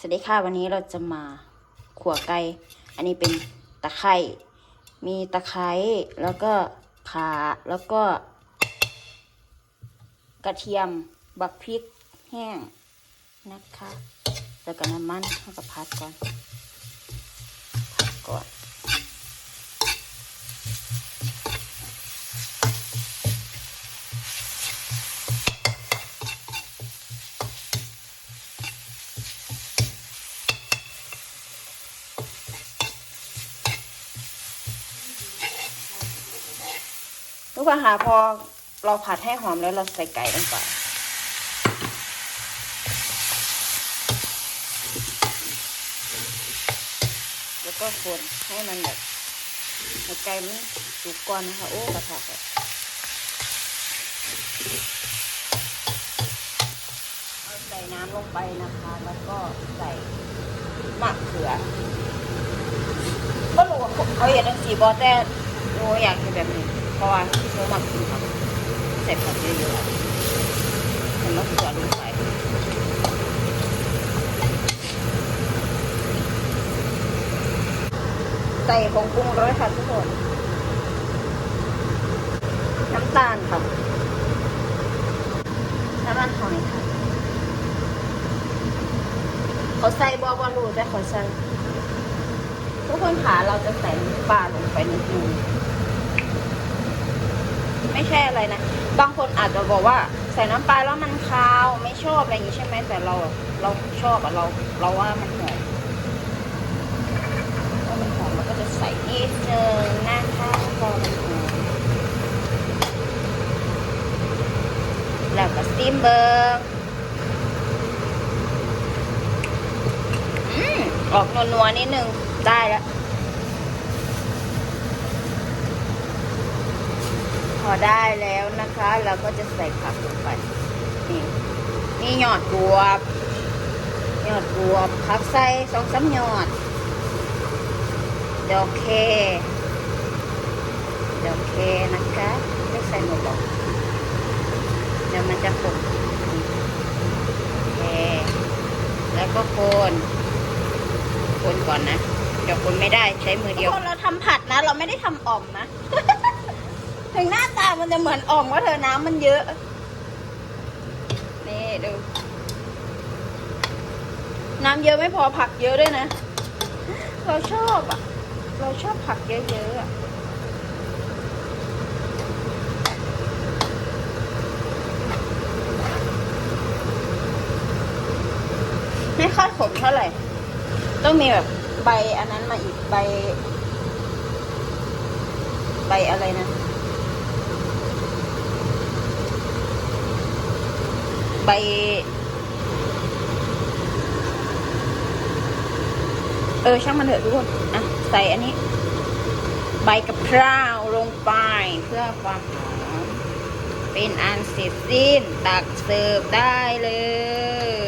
สวัสดีค่ะวันนี้เราจะมาขั่วไก่อันนี้เป็นตะไคร่มีตะไคร้แล้วก็ขาแล้วก็ กระเทียมบักพริกแห้งนะคะ แล้วก็น้ำมันแล้วก็พัดก่อนพัดก่อน ทุกคนค่ะพอเราผัดให้หอมแล้วเราใส่ไก่ลงไปแล้วก็คนให้มันแบบไก่มันสุกก่อนนะคะ โอ้กระทะแบบใส่น้ำลงไปนะคะ แล้วก็ใส่มะเขือก็รู้ว่าเขาเห็นทั้งสีบอแต่หนูอยากกินแบบนี้ เพราะว่าที่เขามักกินผักใส่ผักเยอะๆมันมะเขือลงไปใส่ผงปรุงรสค่ะทุกคน น้ำตาลค่ะน้ำมันหอยค่ะเขาใส่บอบอรูแต่เขาใส่ทุกคนขาเราจะใส่ปลาลงไปนิดนึง ไม่ใช่อะไรนะ บางคนอาจจะบอกว่าใส่น้ำปลาแล้วมันคาวไม่ชอบอะไรอย่างนี้ใช่ไหมแต่เราเราชอบอะเราเราว่ามันหอมว่ามันหอมเราก็จะใส่นิดนึงนะคะพอมันหอมแล้วก็สตีมเบอร์อืมออกนัวๆนิดนึงได้แล้ว อได้แล้วนะคะ เราก็จะใส่ผักลงไป นี่นี่หยอดบวบหยอดบวบผักใส่สองสามหยอด ดอกเค ดอกเคนะคะไม่ใส่หมดหรอกเดี๋ยวมันจะขมเค แล้วก็คนคนก่อนนะ เดี๋ยวคนไม่ได้ใช้มือเดียวคนเราทำผัดนะ เราไม่ได้ทำอ่อมนะ ถึงหน้าตามันจะเหมือนอ่อมว่าเธอน้ำมันเยอะ นี่ดู น้ำเยอะไม่พอผักเยอะด้วยนะ เราชอบอะ เราชอบผักเยอะๆอะไม่ค่อยขมเท่าไหร่ ต้องมีแบบใบอันนั้นมาอีกใบ ใบอะไรนะ ใบเออช่างมันเถอะทุกคนอะใส่อันนี้ ใบกะเพราลงไปเพื่อความหอมเป็นอันเสร็จสิ้นตักเสิร์ฟได้เลย